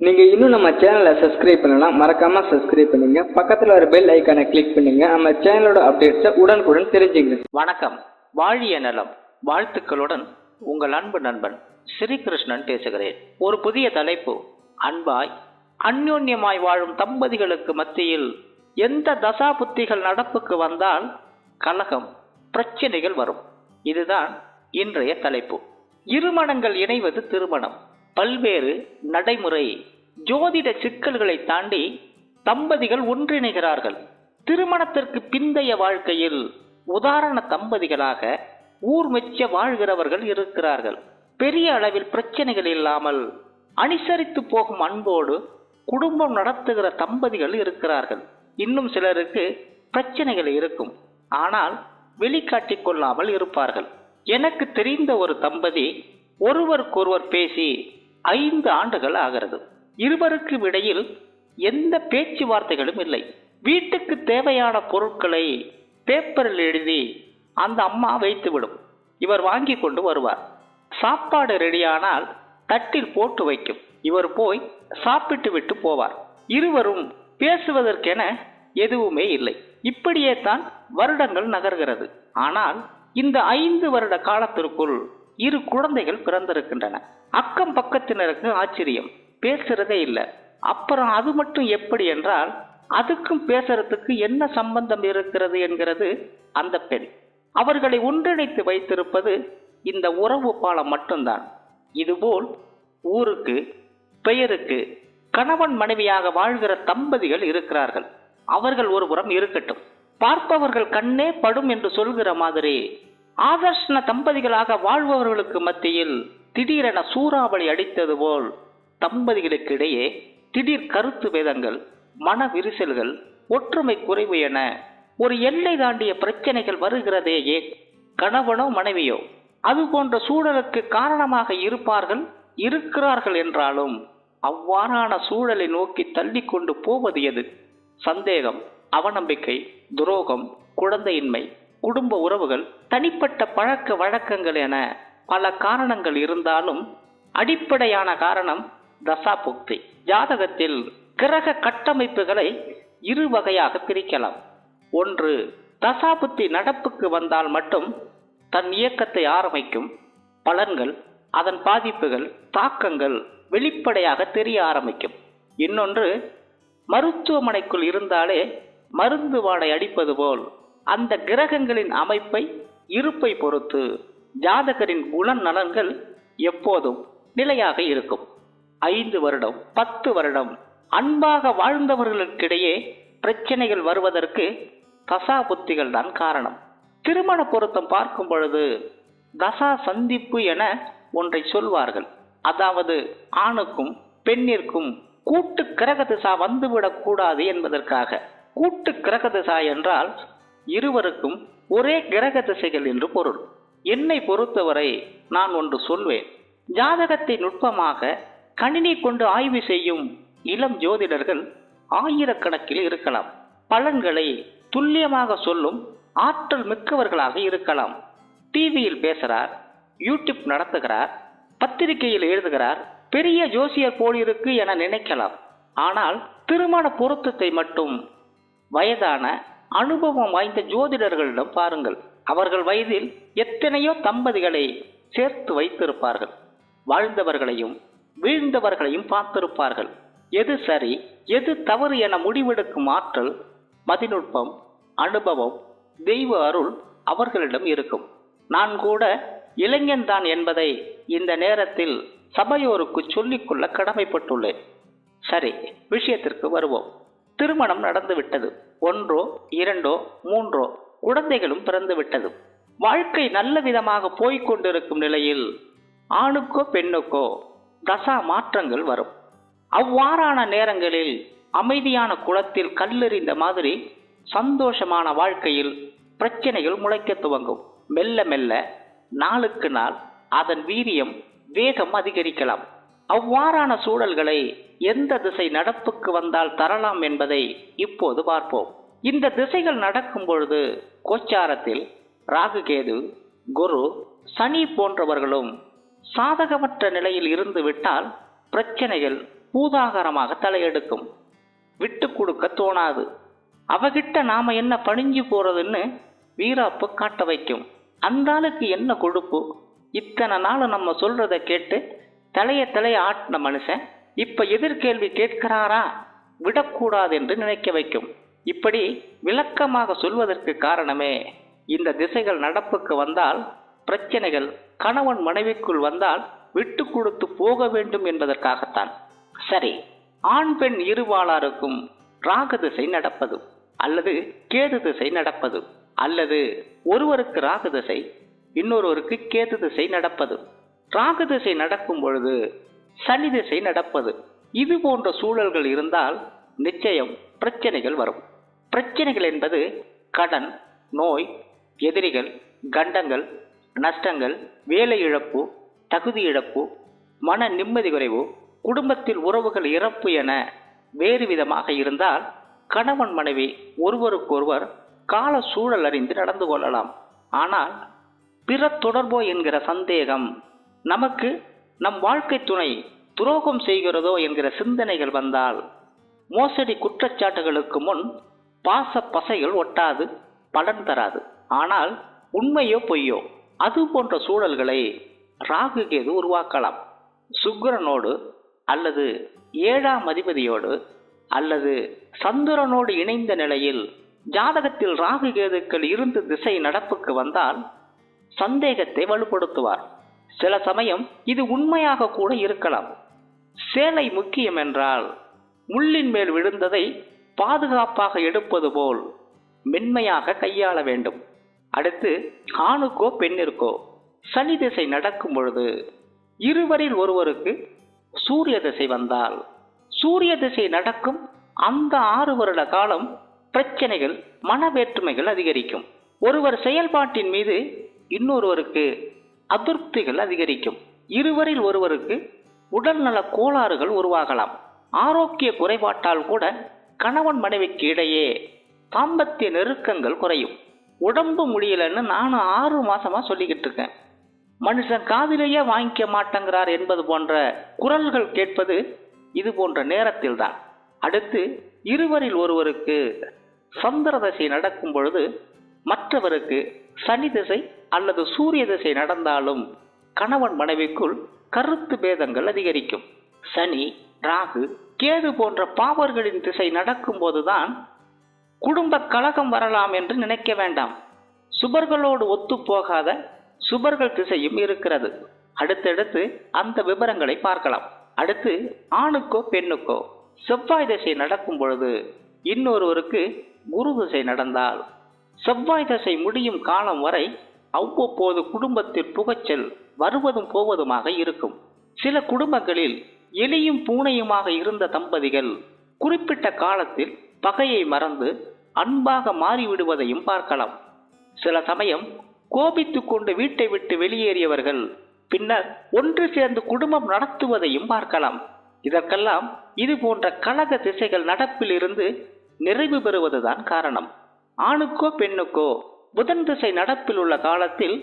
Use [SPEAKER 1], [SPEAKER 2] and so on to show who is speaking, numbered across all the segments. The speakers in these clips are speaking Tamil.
[SPEAKER 1] நீங்க இன்னும் நம்ம சேனலை சப்ஸ்கிரைப் பண்ணலாம் மறக்காம சப்ஸ்கிரைப் பண்ணுங்க. பக்கத்துல ஒரு பெல் ஐக்கானை கிளிக் பண்ணுங்க. நம்ம சேனலோட அப்டேட்ஸை உடனுக்குடன் தெரிஞ்சுங்க.
[SPEAKER 2] வணக்கம். வாழிய நலம். வாழ்த்துக்களுடன் உங்கள் அன்பு நண்பன் ஸ்ரீகிருஷ்ணன் பேசுகிறேன். ஒரு புதிய தலைப்பு. அன்பாய் அந்யோன்யமாய் வாழும் தம்பதிகளுக்கு மத்தியில் எந்த தசா புத்திகள் நடப்புக்கு வந்தால் கலகம் பிரச்சனைகள் வரும். இதுதான் இன்றைய தலைப்பு. இருமணங்கள் இணைவது திருமணம். பல்வேறு நடைமுறை ஜோதிட சிக்கல்களை தாண்டி தம்பதிகள் ஒன்றிணைகிறார்கள். திருமணத்திற்கு பிந்தைய வாழ்க்கையில் உதாரண தம்பதிகளாக ஊர் மெச்ச வாழ்கிறவர்கள் இருக்கிறார்கள். பெரிய அளவில் பிரச்சனைகள் இல்லாமல் அனுசரித்து போகும் அன்போடு குடும்பம் நடத்துகிற தம்பதிகள் இருக்கிறார்கள். இன்னும் சிலருக்கு பிரச்சனைகள் இருக்கும். ஆனால் வெளிக்காட்டி கொள்ளாமல் இருப்பார்கள். எனக்கு தெரிந்த ஒரு தம்பதி ஒருவருக்கொருவர் பேசி ஐந்து ஆண்டுகள் ஆகிறது. இருவருக்கு இடையில் எந்த பேச்சுவார்த்தைகளும் இல்லை. வீட்டுக்கு தேவையான பொருட்களை பேப்பரில் எழுதி அந்த அம்மா வைத்துவிடும். இவர் வாங்கி கொண்டு வருவார். சாப்பாடு ரெடியானால் தட்டில் போட்டு வைக்கும். இவர் போய் சாப்பிட்டு விட்டு போவார். இருவரும் பேசுவதற்கென எதுவுமே இல்லை. இப்படியே தான் வருடங்கள் நகர்கிறது. ஆனால் இந்த ஐந்து வருட காலத்திற்குள் இரு குழந்தைகள் பிறந்திருக்கின்றன. அக்கம் பக்கத்தினருக்கு ஆச்சரியம். பேசுறதே இல்லை. அப்புறம் அது மட்டும் எப்படி என்றால் அதுக்கும் பேசுறதுக்கு என்ன சம்பந்தம் இருக்கிறது என்கிறது அந்த பெண். அவர்களை ஒன்றிணைத்து வைத்திருப்பது இந்த உறவு பாலம் மட்டும்தான். இதுபோல் ஊருக்கு பெயருக்கு கணவன் மனைவியாக வாழ்கிற தம்பதிகள் இருக்கிறார்கள். அவர்கள் ஒருபுறம் இருக்கட்டும். பார்ப்பவர்கள் கண்ணே படும் என்று சொல்கிற மாதிரி ஆதர்ஷன தம்பதிகளாக வாழ்பவர்களுக்கு மத்தியில் திடீரென சூறாவளி அடித்தது போல் தம்பதிகளுக்கு இடையே திடீர் கருத்து வேதங்கள் மன விரிசல்கள் ஒற்றுமை குறைவு என ஒரு எல்லை தாண்டிய பிரச்சனைகள் வருகிறதே கணவனோ மனைவியோ. அது போன்ற சூழலுக்கு காரணமாக இருப்பார்கள் இருக்கிறார்கள் என்றாலும் அவ்வாறான சூழலை நோக்கி தள்ளி கொண்டு போவது எது? சந்தேகம் அவநம்பிக்கை துரோகம் குழந்தையின்மை. குடும்ப உறவுகள் தனிப்பட்ட பழக்க வழக்கங்கள் என பல காரணங்கள் இருந்தாலும் அடிப்படையான காரணம் தசாபுக்தி. ஜாதகத்தில் கிரக கட்டமைப்புகளை இரு வகையாக பிரிக்கலாம். ஒன்று தசாபுத்தி நடப்புக்கு வந்தால் மட்டும் தன் இயக்கத்தை ஆரம்பிக்கும். பலன்கள் அதன் பாதிப்புகள் தாக்கங்கள் வெளிப்படையாக தெரிய ஆரம்பிக்கும். இன்னொன்று மருத்துவமனைக்குள் இருந்தாலே மருந்து வாடை அடிப்பது போல் அந்த கிரகங்களின் அமைப்பை இருப்பை பொறுத்து ஜாதகரின் குணநலன்கள் எப்போதும் நிலையாக இருக்கும். ஐந்து வருடம் பத்து வருடம் அன்பாக வாழ்ந்தவர்களுக்கிடையே பிரச்சனைகள் வருவதற்கு தசா புத்திகள் தான் காரணம். திருமண பொருத்தம் பார்க்கும் பொழுது தசா சந்திப்பு என ஒன்றை சொல்வார்கள். அதாவது ஆணுக்கும் பெண்ணிற்கும் கூட்டு கிரக திசா வந்துவிடக் கூடாது என்பதற்காக. கூட்டு கிரக திசா என்றால் இருவருக்கும் ஒரே கிரக திசைகள் என்று பொருள். என்னை பொறுத்தவரை நான் ஒன்று சொல்வேன். ஜாதகத்தை நுட்பமாக கணினி கொண்டு ஆய்வு செய்யும் இளம் ஜோதிடர்கள் ஆயிரக்கணக்கில் இருக்கலாம். பலன்களை துல்லியமாக சொல்லும் ஆற்றல் மிக்கவர்களாக இருக்கலாம். டிவியில் பேசுகிறார் யூடியூப் நடத்துகிறார் பத்திரிகையில் எழுதுகிறார் பெரிய ஜோசியர் போலிருக்கு என நினைக்கலாம். ஆனால் திருமண பொருத்தத்தை மட்டும் வயதான அனுபவம் வாய்ந்த ஜோதிடர்களிடம் பாருங்கள். அவர்கள் வயதில் எத்தனையோ தம்பதிகளை சேர்த்து வைத்திருப்பார்கள். வாழ்ந்தவர்களையும் வீழ்ந்தவர்களையும் பார்த்திருப்பார்கள். எது சரி எது தவறு என முடிவெடுக்கும் ஆற்றல் மதிநுட்பம் அனுபவம் தெய்வ அருள் அவர்களிடம் இருக்கும். நான் கூட இளைஞன்தான் என்பதை இந்த நேரத்தில் சபையோருக்கு சொல்லிக்கொள்ள கடமைப்பட்டுள்ளேன். சரி விஷயத்திற்கு வருவோம். திருமணம் நடந்துவிட்டது ஒன்றோ இரண்டோ மூன்றோ குழந்தைகளும் பிறந்துவிட்டது வாழ்க்கை நல்ல விதமாக போய்கொண்டிருக்கும் நிலையில் ஆணுக்கோ பெண்ணுக்கோ தசா மாற்றங்கள் வரும். அவ்வாறான நேரங்களில் அமைதியான குளத்தில் கல்லெறிந்த மாதிரி சந்தோஷமான வாழ்க்கையில் பிரச்சனைகள் முளைக்க துவங்கும். மெல்ல மெல்ல நாளுக்கு நாள் அதன் வீரியம் வேகம் அதிகரிக்கலாம். அவ்வாறான சூழல்களை எந்த திசை நடப்புக்கு வந்தால் தரலாம் என்பதை இப்போது பார்ப்போம். இந்த திசைகள் நடக்கும் பொழுது கோச்சாரத்தில் ராகுகேது குரு சனி போன்றவர்களும் சாதகமற்ற நிலையில் இருந்து விட்டால் பிரச்சனைகள் பூதாகரமாக தலையெடுக்கும். விட்டு கொடுக்க தோணாது. அவகிட்ட நாம என்ன பணிஞ்சு போறதுன்னு வீராப்பு காட்ட வைக்கும். அந்த ஆளுக்கு என்ன கொழுப்பு? இத்தனை நாள் நம்ம சொல்றதை கேட்டு தலைய தலைய ஆட்டின மனுஷன் இப்ப எதிர்கேள்வி கேட்கிறாரா? விடக்கூடாது என்று நினைக்க வைக்கும். இப்படி விளக்கமாக சொல்வதற்கு காரணமே இந்த திசைகள் நடப்புக்கு வந்தால் பிரச்சனைகள் கணவன் மனைவிக்குள் வந்தால் விட்டு கொடுத்து போக வேண்டும் என்பதற்காகத்தான். சரி ஆண் பெண் இருவாளாருக்கும் ராகு திசை நடப்பது அல்லது கேது திசை நடப்பது அல்லது ஒருவருக்கு ராகு திசை இன்னொருவருக்கு கேது திசை நடப்பது ராகு திசை நடக்கும் பொழுது சனி திசை நடப்பது. இது போன்ற சூழல்கள் இருந்தால் நிச்சயம் பிரச்சனைகள் வரும். பிரச்சனைகள் என்பது கடன் நோய் எதிரிகள் கண்டங்கள் நஷ்டங்கள் வேலை இழப்பு தகுதி இழப்பு மன நிம்மதி குறைவு குடும்பத்தில் உறவுகள் இறப்பு என வேறு விதமாக இருந்தால் கணவன் மனைவி ஒருவருக்கொருவர் கால சூழல் அறிந்து நடந்து கொள்ளலாம். ஆனால் பிற தொடர்போ என்கிற சந்தேகம் நமக்கு நம் வாழ்க்கை துணை துரோகம் செய்கிறதோ என்கிற சிந்தனைகள் வந்தால் மோசடி குற்றச்சாட்டுகளுக்கு முன் பாச பசைகள் ஒட்டாது பலன் தராது. ஆனால் உண்மையோ பொய்யோ அது போன்ற சூழல்களை ராகு கேது உருவாக்கலாம். சுக்கிரனோடு அல்லது ஏழாம் அதிபதியோடு அல்லது சந்திரனோடு இணைந்த நிலையில் ஜாதகத்தில் ராகு கேதுக்கள் இருந்து திசை நடப்புக்கு வந்தால் சந்தேகத்தை வலுப்படுத்துவார். சில சமயம் இது உண்மையாக கூட இருக்கலாம். சேலை முக்கியம் என்றால் முள்ளின் மேல் விழுந்ததை பாதுகாப்பாக எடுப்பது போல் மென்மையாக கையாள வேண்டும். அடுத்து ஆணுக்கோ பெண்ணிற்கோ சனி திசை நடக்கும் பொழுது இருவரில் ஒருவருக்கு சூரிய திசை வந்தால் சூரிய திசை நடக்கும் அந்த ஆறு வருட காலம் பிரச்சனைகள் மனவேற்றுமைகள் அதிகரிக்கும். ஒருவர் செயல்பாட்டின் மீது இன்னொருவருக்கு அதிருப்திகள் அதிகரிக்கும். இருவரில் ஒருவருக்கு உடல்நல கோளாறுகள் உருவாகலாம். ஆரோக்கிய குறைபாட்டால் கூட கணவன் மனைவிக்கு இடையே தாம்பத்திய நெருக்கங்கள் குறையும். உடம்பு முடியலன்னு நானும் ஆறு மாசமா சொல்லிக்கிட்டு இருக்கேன். மனுஷன் காதிலேயே வாங்கிக்க மாட்டேங்கிறார் என்பது போன்ற குரல்கள் கேட்பது இது போன்ற நேரத்தில் தான் அடுத்து இருவரில் ஒருவருக்கு சந்திரதசை நடக்கும் பொழுது மற்றவருக்கு சனி திசை அல்லது சூரிய திசை நடந்தாலும் கணவன் மனைவிக்குள் கருத்து பேதங்கள் அதிகரிக்கும். சனி ராகு கேது போன்ற பாவர்களின் திசை நடக்கும் போதுதான் குடும்ப கலகம் வரலாம் என்று நினைக்க வேண்டாம். சுபர்களோடு ஒத்து போகாத சுபர்கள் திசையும் இருக்கிறது. அடுத்தடுத்து அந்த விவரங்களை பார்க்கலாம். அடுத்து ஆணுக்கோ பெண்ணுக்கோ செவ்வாய் திசை நடக்கும் பொழுது இன்னொருவருக்கு குரு திசை நடந்தால் செவ்வாய் திசை முடியும் காலம் வரை அவ்வப்போது குடும்பத்தில் புகைச்சல் வருவதும் போவதுமாக இருக்கும். சில குடும்பங்களில் எலியும் பூனையுமாக இருந்த தம்பதிகள் குறிப்பிட்ட காலத்தில் பகையை மறந்து அன்பாக மாறிவிடுவதையும் பார்க்கலாம். சில சமயம் கோபித்து கொண்டு வீட்டை விட்டு வெளியேறியவர்கள் பின்னர் ஒன்று சேர்ந்து குடும்பம் நடத்துவதையும் பார்க்கலாம். இதற்கெல்லாம் இது போன்ற கழக திசைகள் நடப்பில் இருந்து நிறைவு பெறுவதுதான் காரணம். ஆணுக்கோ பெண்ணுக்கோ புதன் திசை நடப்பில் உள்ள காலத்தில்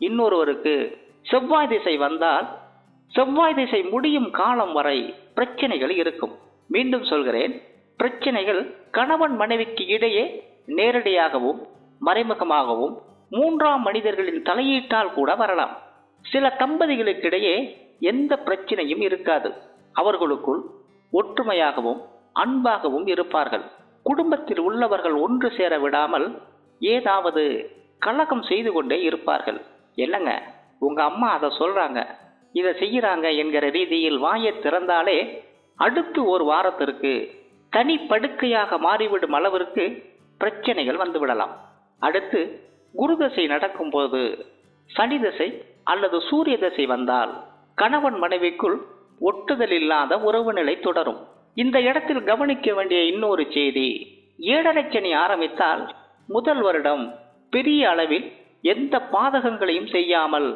[SPEAKER 2] இன்னொருவருக்கு செவ்வாய் திசை வந்தால் செவ்வாய் திசை முடியும் காலம் வரை பிரச்சனைகள் இருக்கும். மீண்டும் சொல்கிறேன் பிரச்சனைகள் கணவன் மனைவிக்கு இடையே நேரடியாகவும் மறைமுகமாகவும் மூன்றாம் மனிதர்களின் தலையீட்டால் கூட வரலாம். சில தம்பதிகளுக்கிடையே எந்த பிரச்சனையும் இருக்காது. அவர்களுக்குள் ஒற்றுமையாகவும் அன்பாகவும் இருப்பார்கள். குடும்பத்தில் உள்ளவர்கள் ஒன்று சேர விடாமல் ஏதாவது கலகம் செய்து கொண்டே இருப்பார்கள். என்னங்க? உங்க அம்மா அதை சொல்றாங்க. இதை செய்யறாங்க என்கிற ரீதியில் வாயை திறந்தாலே அடுத்து ஒரு வாரத்திற்கு தனி படுக்கையாக மாறிவிடும் அளவிற்கு பிரச்சனைகள் வந்துவிடலாம் அடுத்து குரு தசை நடக்கும்போது சனி தசை அல்லது சூரிய தசை வந்தால் கணவன் மனைவிக்குள் ஒட்டுதல் இல்லாத உறவு நிலை தொடரும். இந்த இடத்தில் கவனிக்க வேண்டிய இன்னொரு செய்தி. ஏழரை சனி ஆரம்பித்தால் முதல் வருடம் பெரிய அளவில் எந்த பாதகங்களையும் செய்யாமல்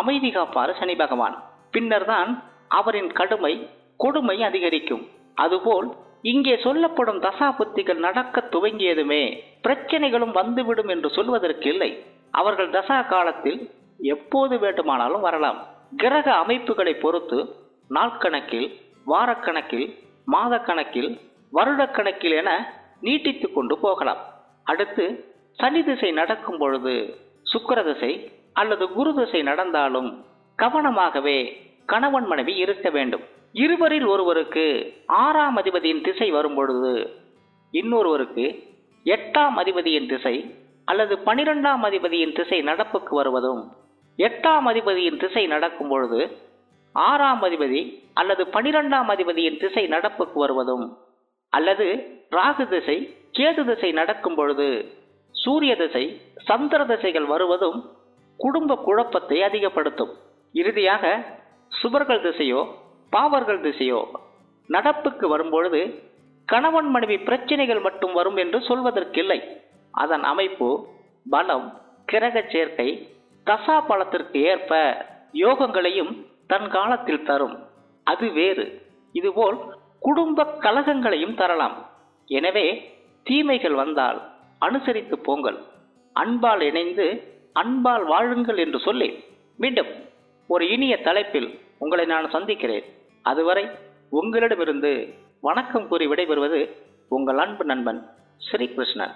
[SPEAKER 2] அமைதி காப்பார் சனி பகவான். பின்னர்தான் அவரின் கடுமை கொடுமை அதிகரிக்கும். அதுபோல் இங்கே சொல்லப்படும் தசாபுத்திகள் நடக்க துவங்கியதுமே பிரச்சனைகளும் வந்துவிடும் என்று சொல்வதற்கு இல்லை. அவர்கள் தசா காலத்தில் எப்போது வேண்டுமானாலும் வரலாம். கிரக அமைப்புகளை பொறுத்து நாட்கணக்கில் வாரக்கணக்கில் மாதக்கணக்கில் வருடக்கணக்கில் என நீட்டித்து கொண்டு போகலாம். அடுத்து சனி திசை நடக்கும் பொழுது சுக்கர திசை அல்லது குரு திசை நடந்தாலும் கவனமாகவே கணவன் மனைவி இருக்க வேண்டும். இருவரில் ஒருவருக்கு ஆறாம் அதிபதியின் திசை வரும் பொழுது இன்னொருவருக்கு எட்டாம் அதிபதியின் திசை அல்லது பனிரெண்டாம் அதிபதியின் திசை நடப்புக்கு வருவதும் எட்டாம் அதிபதியின் திசை நடக்கும் பொழுது ஆறாம் அதிபதி அல்லது பனிரெண்டாம் அதிபதியின் திசை நடப்புக்கு வருவதும் அல்லது ராகு திசை கேது திசை நடக்கும் பொழுது சூரிய திசை சந்திர திசைகள் வருவதும் குடும்ப குழப்பத்தை அதிகப்படுத்தும். இறுதியாக சுபர்கள் திசையோ பாவர்கள் திசையோ நடப்புக்கு வரும்பொழுது கணவன் மனைவி பிரச்சனைகள் மட்டும் வரும் என்று சொல்வதற்கில்லை. அதன் அமைப்பு பலம் கிரக சேர்க்கை தசா பலத்திற்கு ஏற்ப யோகங்களையும் தன் காலத்தில் தரும். அது வேறு. இதுபோல் குடும்ப கலகங்களையும் தரலாம். எனவே தீமைகள் வந்தால் அனுசரித்து போங்கள். அன்பால் இணைந்து அன்பால் வாழுங்கள் என்று சொல்லி மீண்டும் ஒரு இனிய தலைப்பில் உங்களை நான் சந்திக்கிறேன். அதுவரை உங்களிடமிருந்து வணக்கம் கூறி விடைபெறுவது உங்கள் அன்பு நண்பன் ஸ்ரீகிருஷ்ணன்